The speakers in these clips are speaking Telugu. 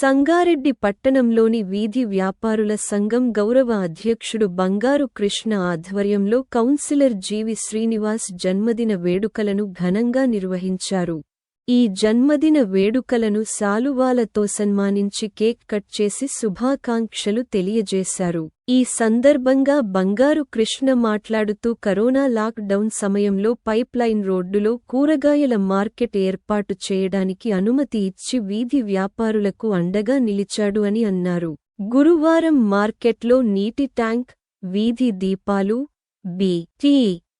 సంగారెడ్డి పట్టణంలోని వీధి వ్యాపారుల సంఘం గౌరవ అధ్యక్షుడు బంగారు కృష్ణ ఆధ్వర్యంలో కౌన్సిలర్ జీవి శ్రీనివాస్ జన్మదిన వేడుకలను ఘనంగా నిర్వహించారు. ఈ జన్మదిన వేడుకలను సాలువాలతో సన్మానించి కేక్ కట్ చేసి శుభాకాంక్షలు తెలియజేశారు. ఈ సందర్భంగా బంగారు కృష్ణ మాట్లాడుతూ కరోనా లాక్ డౌన్ సమయంలో పైప్లైన్ రోడ్డులో కూరగాయల మార్కెట్ ఏర్పాటు చేయడానికి అనుమతి ఇచ్చి వీధి వ్యాపారులకు అండగా నిలిచాడు అని అన్నారు. గురువారం మార్కెట్లో నీటి ట్యాంక్ వీధి దీపాలు బి టీ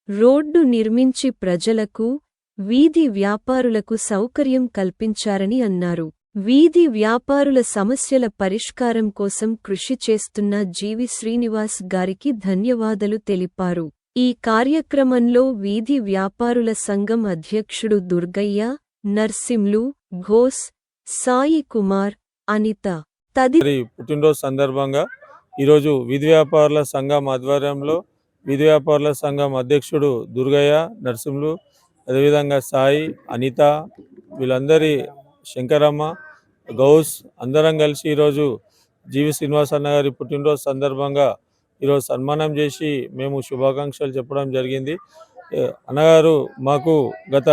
రోడ్డు నిర్మించి ప్రజలకు వీధి వ్యాపారులకు సౌకర్యం కల్పించారని అన్నారు. వీధి వ్యాపారుల సమస్యల పరిష్కారం కోసం కృషి చేస్తున్న జీవి శ్రీనివాస్ గారికి ధన్యవాదాలు తెలిపారు. ఈ కార్యక్రమంలో వీధి వ్యాపారుల సంఘం అధ్యక్షుడు దుర్గయ్య నర్సింలు ఘోస్ సాయి కుమార్ అనిత తది పుట్టినరోజు సందర్భంగా ఈరోజు వీధి వ్యాపారుల సంఘం ఆధ్వర్యంలో వీధి వ్యాపారుల సంఘం అధ్యక్షుడు దుర్గయ్య నర్సింలు అదేవిధంగా సాయి అనిత వీళ్ళందరి శంకరమ్మ గౌస్ అందరం కలిసి ఈరోజు జీవి శ్రీనివాస్ అన్న గారి పుట్టినరోజు సందర్భంగా ఈరోజు సన్మానం చేసి మేము శుభాకాంక్షలు చెప్పడం జరిగింది. అన్నగారు మాకు గత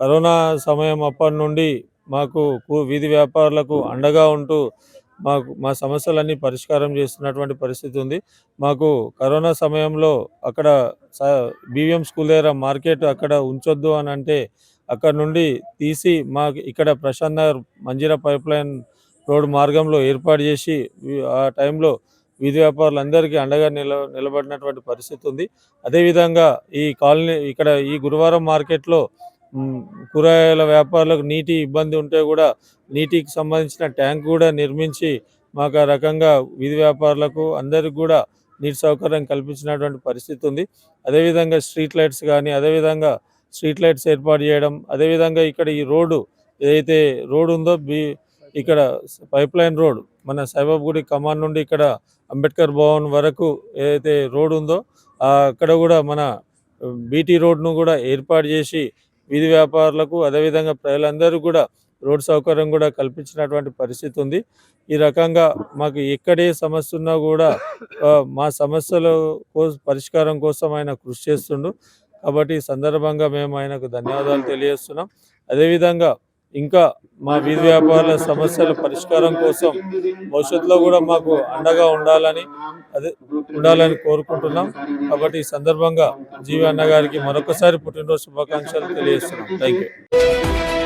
కరోనా సమయం అప్పటి నుండి మాకు వీధి వ్యాపారులకు అండగా ఉంటూ మాకు మా సమస్యలన్నీ పరిష్కారం చేస్తున్నటువంటి పరిస్థితి ఉంది. మాకు కరోనా సమయంలో అక్కడ బీవీఎం స్కూల్ దగ్గర మార్కెట్ అక్కడ ఉంచొద్దు అని అంటే అక్కడ నుండి తీసి మాకు ఇక్కడ Prashanth Nagar Manjeera pipe line road మార్గంలో ఏర్పాటు చేసి ఆ టైంలో వీధి వ్యాపారులందరికీ అండగా నిల నిలబడినటువంటి పరిస్థితి ఉంది. అదేవిధంగా ఈ కాలనీ ఇక్కడ ఈ గురువారం మార్కెట్లో కూరగాయల వ్యాపారులకు నీటి ఇబ్బంది ఉంటే కూడా నీటికి సంబంధించిన ట్యాంక్ కూడా నిర్మించి మాకు ఆ రకంగా వీధి వ్యాపారులకు అందరికి కూడా నీటి సౌకర్యం కల్పించినటువంటి పరిస్థితి ఉంది. అదేవిధంగా స్ట్రీట్ లైట్స్ కానీ అదేవిధంగా స్ట్రీట్ లైట్స్ ఏర్పాటు చేయడం అదేవిధంగా ఇక్కడ ఈ రోడ్డు ఏదైతే రోడ్ ఉందో బి ఇక్కడ పైప్ లైన్ రోడ్ మన సాయిబాబు గుడి కమాన్ నుండి ఇక్కడ అంబేద్కర్ భవన్ వరకు ఏదైతే రోడ్ ఉందో అక్కడ కూడా మన బీటీ రోడ్ను కూడా ఏర్పాటు చేసి వీధి వ్యాపారులకు అదేవిధంగా ప్రజలందరూ కూడా రోడ్ సౌకర్యం కూడా కల్పించినటువంటి పరిస్థితి ఉంది. ఈ రకంగా మాకు ఎక్కడే సమస్య ఉన్నా కూడా మా సమస్యల పరిష్కారం కోసం ఆయన కృషి చేస్తుండు. కాబట్టి ఈ సందర్భంగా మేము ఆయనకు ధన్యవాదాలు తెలియజేస్తున్నాం. అదేవిధంగా ఇంకా మా వీధి వ్యాపారాల సమస్యల పరిష్కారం కోసం భవిష్యత్తులో కూడా మాకు అండగా ఉండాలని అదే ఉండాలని కోరుకుంటున్నాం. కాబట్టి ఈ సందర్భంగా జీవి అన్నగారికి మరొకసారి పుట్టినరోజు శుభాకాంక్షలు తెలియజేస్తున్నాం. Thank you